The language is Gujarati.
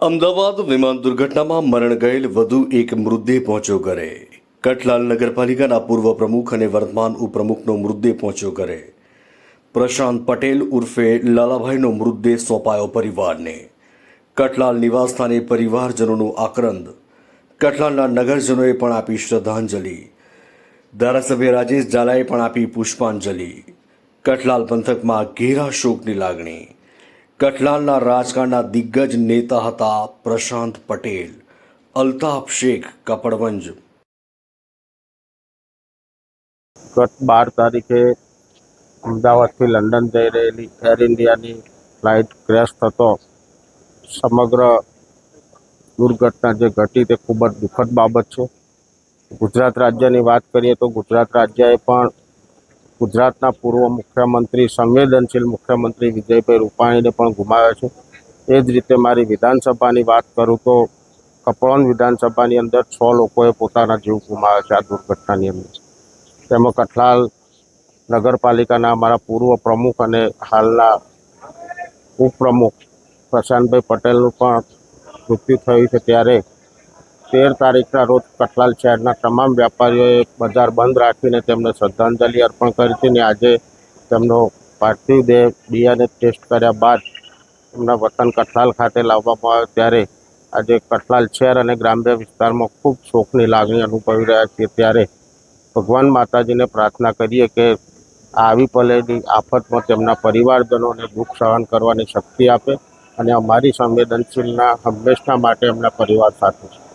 અમદાવાદ વિમાન દુર્ઘટનામાં મરણ ગયેલ વધુ એક મૃતદેહ પહોંચ્યો ઘરે. કટલાલ નગરપાલિકાના પૂર્વ પ્રમુખ અને વર્તમાન ઉપપ્રમુખનો મૃતદેહ પહોંચ્યો ઘરે. પ્રશાંત પટેલ ઉર્ફે લાલાભાઈનો મૃતદેહ સોંપાયો પરિવારને. કટલાલ નિવાસસ્થાને પરિવારજનોનું આક્રંદ. કટલાલના નગરજનોએ પણ આપી શ્રદ્ધાંજલિ. ધારાસભ્ય રાજેશ ઝાલાએ પણ આપી પુષ્પાંજલિ. કટલાલ પંથકમાં ઘેરા શોકની લાગણી. કઠલાલના રાજકારણના દિગ્ગજ નેતા હતા પ્રશાંત પટેલ, અલ્તાફ શેખ, કપડવંજ. ગત બાર તારીખે અમદાવાદથી લંડન જઈ રહેલી એર ઇન્ડિયાની ફ્લાઇટ ક્રેશ થતો સમગ્ર દુર્ઘટના જે ઘટી તે ખૂબ જ દુઃખદ બાબત છે. ગુજરાત રાજ્યની વાત કરીએ તો ગુજરાત રાજ્યએ પણ ગુજરાતના પૂર્વ મુખ્યમંત્રી, સંવેદનશીલ મુખ્યમંત્રી વિજયભાઈ રૂપાણીને પણ ગુમાવ્યા છે. એ જ રીતે મારી વિધાનસભાની વાત કરું તો કપડોન વિધાનસભાની અંદર છ લોકોએ પોતાના જીવ ગુમાવ્યા છે આ દુર્ઘટનાની અંદર. તેમાં કઠલાલ નગરપાલિકાના અમારા પૂર્વ પ્રમુખ અને હાલના ઉપપ્રમુખ પ્રશાંતભાઈ પટેલનું પણ મૃત્યુ થયું છે ત્યારે તેર તારીખના રોજ કઠલાલ શહેરના તમામ વેપારીઓએ બજાર બંધ રાખીને તેમને શ્રદ્ધાંજલિ અર્પણ કરી હતી અને આજે તેમનો પાર્થિવ દેહ બિયાને ટેસ્ટ કર્યા બાદ એમના વતન કઠલાલ ખાતે લાવવામાં આવ્યો. ત્યારે આજે કઠલાલ શહેર અને ગ્રામ્ય વિસ્તારમાં ખૂબ શોકની લાગણી અનુભવી રહ્યા છીએ. ત્યારે ભગવાન માતાજીને પ્રાર્થના કરીએ કે આવી પલેની આફતમાં તેમના પરિવારજનોને દુઃખ સહન કરવાની શક્તિ આપે અને અમારી સંવેદનશીલના હંમેશા માટે એમના પરિવાર સાથે છે.